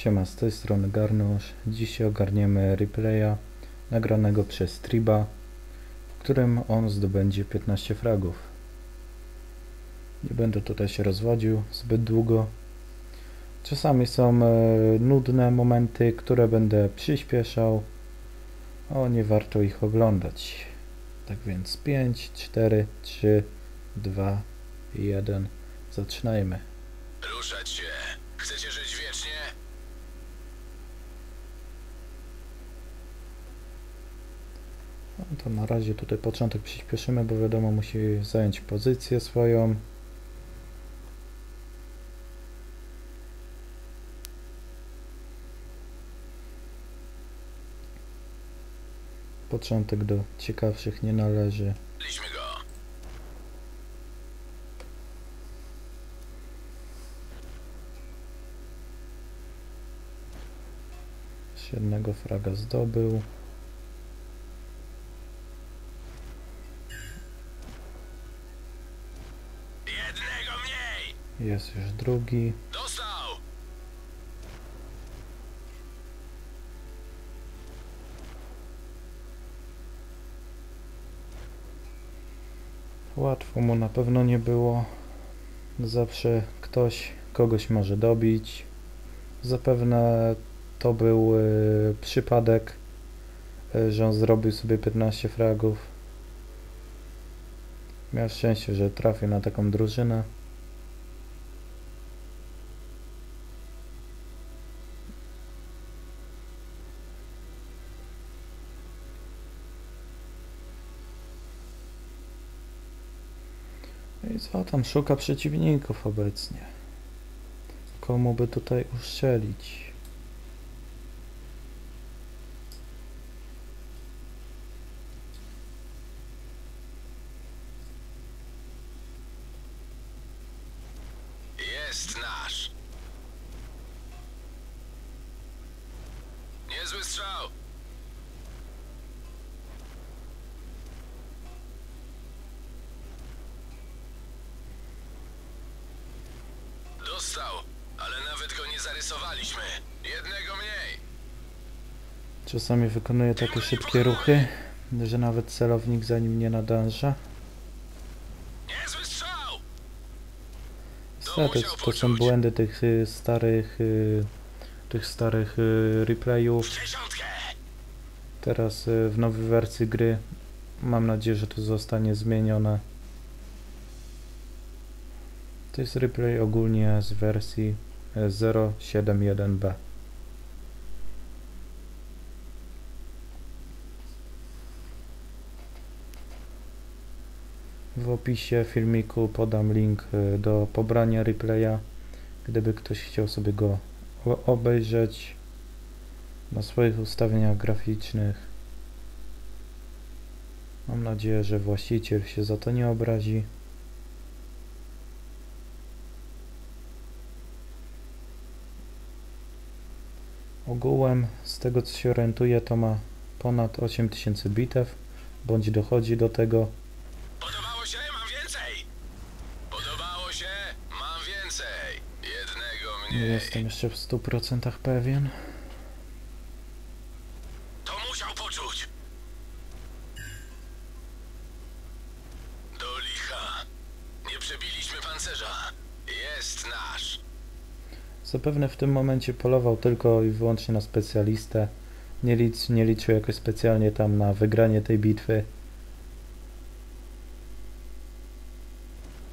Siema, z tej strony Garnusz. Dzisiaj ogarniemy replaya nagranego przez Triba, w którym on zdobędzie 15 fragów. Nie będę tutaj się rozwodził zbyt długo. Czasami są e, nudne momenty, które będę przyspieszał. O, nie warto ich oglądać. Tak więc 5, 4, 3, 2, 1. Zaczynajmy. Ruszać się. Chcecie żyć wiecznie? No to na razie tutaj początek przyspieszymy, bo wiadomo musi zająć pozycję swoją. Początek do ciekawszych nie należy. Jednego fraga zdobył. Jednego mniej! Jest już drugi. Dostał! Łatwo mu na pewno nie było. Zawsze ktoś kogoś może dobić. Zapewne to był y, przypadek, y, że on zrobił sobie 15 fragów. Miał szczęście, że trafił na taką drużynę. Co tam szuka przeciwników obecnie? Komu by tutaj uszczelić? Jest nasz. Niezły strzał. Dostał, ale nawet go nie zarysowaliśmy. Jednego mniej. Czasami wykonuje takie szybkie ruchy, że nawet celownik za nim nie nadąża. Niezły strzał! Niestety, to są błędy tych y, starych, y, tych starych y, replayów. Teraz w nowej wersji gry mam nadzieję, że to zostanie zmienione. To jest replay ogólnie z wersji 0.7.1b. W opisie filmiku podam link y, do pobrania replaya, gdyby ktoś chciał sobie go obejrzeć na swoich ustawieniach graficznych. Mam nadzieję, że właściciel się za to nie obrazi. Ogółem, z tego co się orientuję, to ma ponad 8000 bitew, bądź dochodzi do tego. Podobało się? Mam więcej! Podobało się? Mam więcej! Jednego Nie mniej. jestem jeszcze w 100% pewien. To musiał poczuć! Do licha. Nie przebiliśmy pancerza. Jest nasz. Zapewne w tym momencie polował tylko i wyłącznie na specjalistę. Nie, lic, nie liczył jakoś specjalnie tam na wygranie tej bitwy.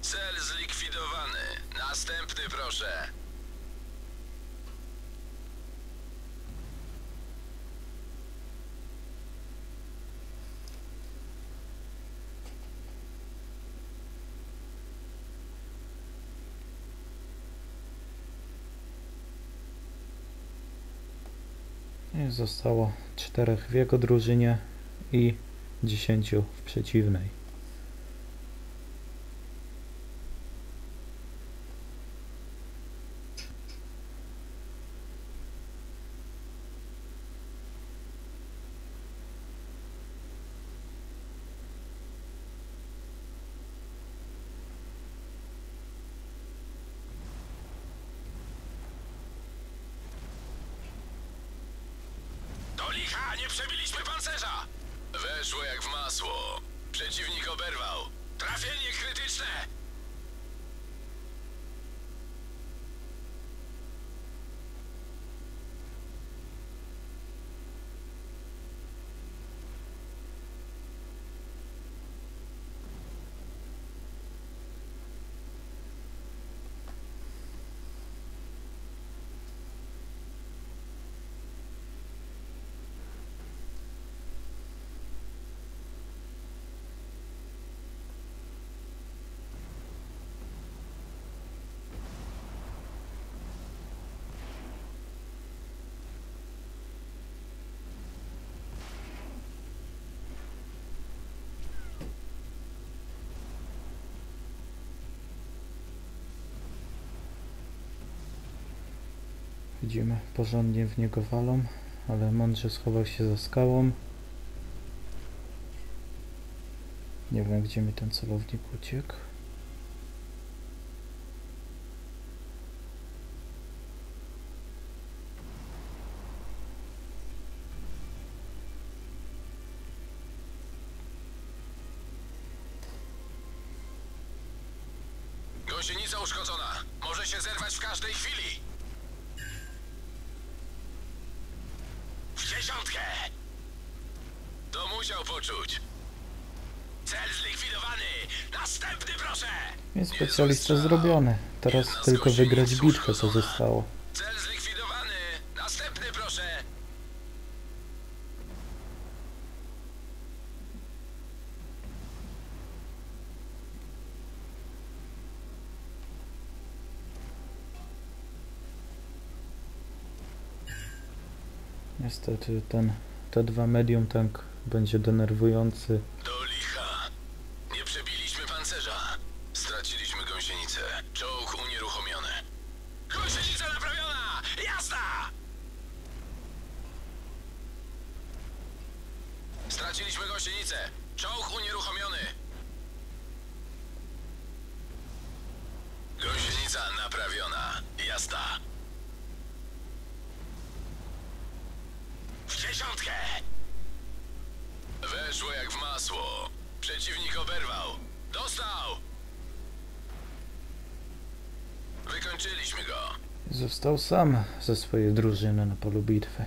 Cel zlikwidowany. Następny proszę. I zostało czterech w jego drużynie i 10 w przeciwnej. Przebiliśmy pancerza! Weszło jak w masło. Przeciwnik oberwał. Trafienie krytyczne! Widzimy, porządnie w niego walą, ale mądrze schował się za skałą. Nie wiem, gdzie mi ten celownik uciekł. Gąsienica uszkodzona. Może się zerwać w każdej chwili. W dziesiątkę! To Cel zlikwidowany! Następny proszę! I specjalista zrobiony. Teraz tylko wygrać bitwę, co zostało. Cel zlikwidowany! Następny proszę! Niestety ten T2 medium tank będzie denerwujący. Do licha. Nie przebiliśmy pancerza. Straciliśmy gąsienicę. Czołg unieruchomiony. Gąsienica naprawiona! Jazda! Straciliśmy gąsienicę. Czołg unieruchomiony. Gąsienica naprawiona. Jazda. W dziesiątkę! Weszło jak w masło. Przeciwnik oberwał. Dostał! Wykończyliśmy go. Został sam ze swojej drużyny na polu bitwy.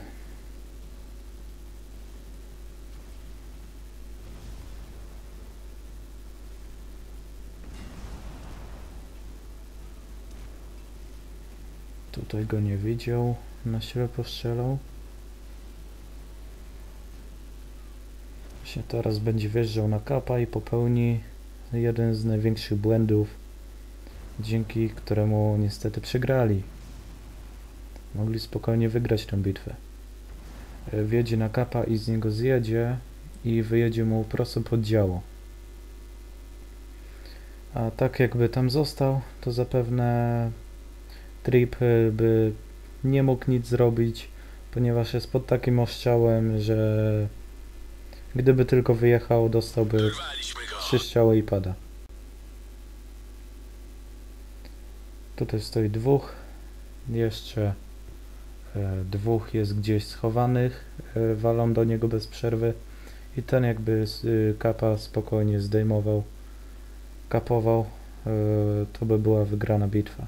Tutaj go nie widział, na ślepo strzelał. Właśnie teraz będzie wjeżdżał na kapa i popełni jeden z największych błędów, dzięki któremu niestety przegrali. Mogli spokojnie wygrać tę bitwę. E, Wjedzie na kapa i z niego zjedzie i wyjedzie mu prosto pod działo. A tak jakby tam został, to zapewne Trip e, by nie mógł nic zrobić, ponieważ jest pod takim oszczałem, że gdyby tylko wyjechał, dostałby trzy strzały i pada. Tutaj stoi dwóch. Jeszcze e, dwóch jest gdzieś schowanych. E, walą do niego bez przerwy. I ten jakby y, kapa spokojnie zdejmował, kapował, e, to by była wygrana bitwa.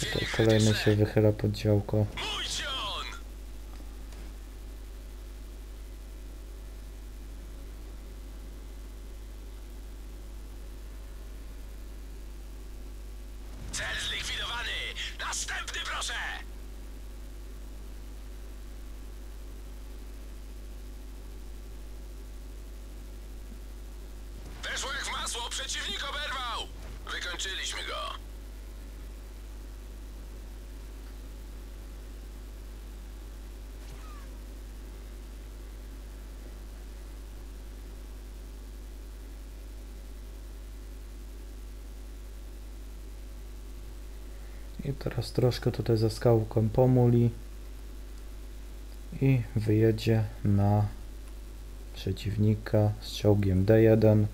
Tutaj kolejny się wychyla pod działko. Mój cion! Cel zlikwidowany! Następny proszę! Masło, przeciwnik oberwał! Wykończyliśmy go. I teraz troszkę tutaj za skałką pomuli i wyjedzie na przeciwnika z czołgiem D1,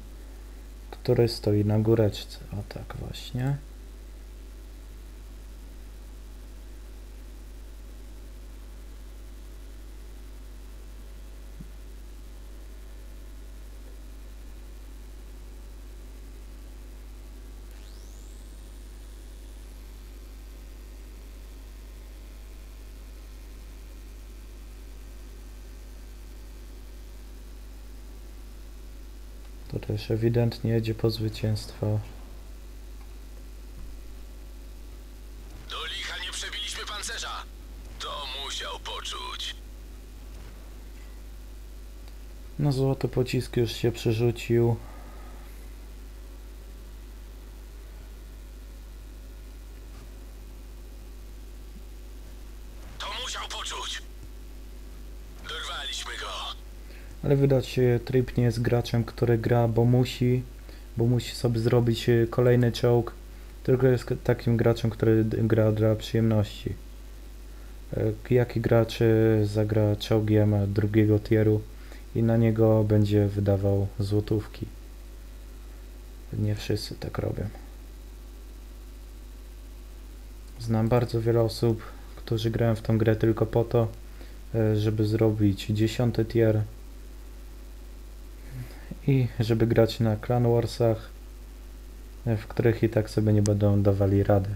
który stoi na góreczce. O tak właśnie. To też ewidentnie jedzie po zwycięstwo. Do licha nie przebiliśmy pancerza. To musiał poczuć. No złoty pocisk już się przerzucił. To musiał poczuć. Dorwaliśmy go. Ale widać się Trip nie jest graczem, który gra, bo musi, bo musi sobie zrobić e, kolejny czołg. Tylko jest takim graczem, który gra dla przyjemności. E, Jaki gracz e, zagra czołgiem e, drugiego tieru i na niego będzie wydawał złotówki. Nie wszyscy tak robią. Znam bardzo wiele osób, którzy grają w tą grę tylko po to, e, żeby zrobić dziesiąty tier i żeby grać na Clan Warsach, w których i tak sobie nie będą dawali rady.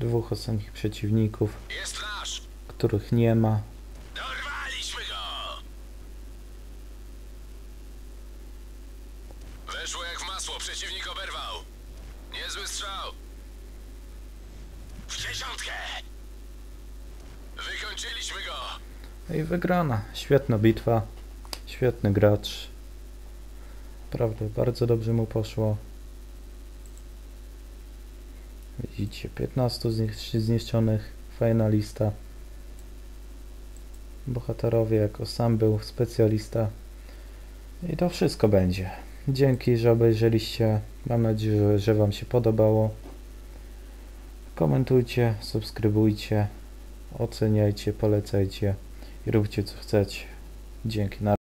Dwóch ostatnich przeciwników, których nie ma. Dorwaliśmy go. Weszło jak w masło. Przeciwnik oberwał. Niezły strzał. W dziesiątkę. Wykończyliśmy go. I wygrana. Świetna bitwa. Świetny gracz. Naprawdę, bardzo dobrze mu poszło. Widzicie, 15 z nich zniszczonych. Fajna lista. Bohaterowie, jako sam był specjalista. I to wszystko będzie. Dzięki, że obejrzeliście. Mam nadzieję, że Wam się podobało. Komentujcie, subskrybujcie, oceniajcie, polecajcie róbcie co chcecie. Dzięki, na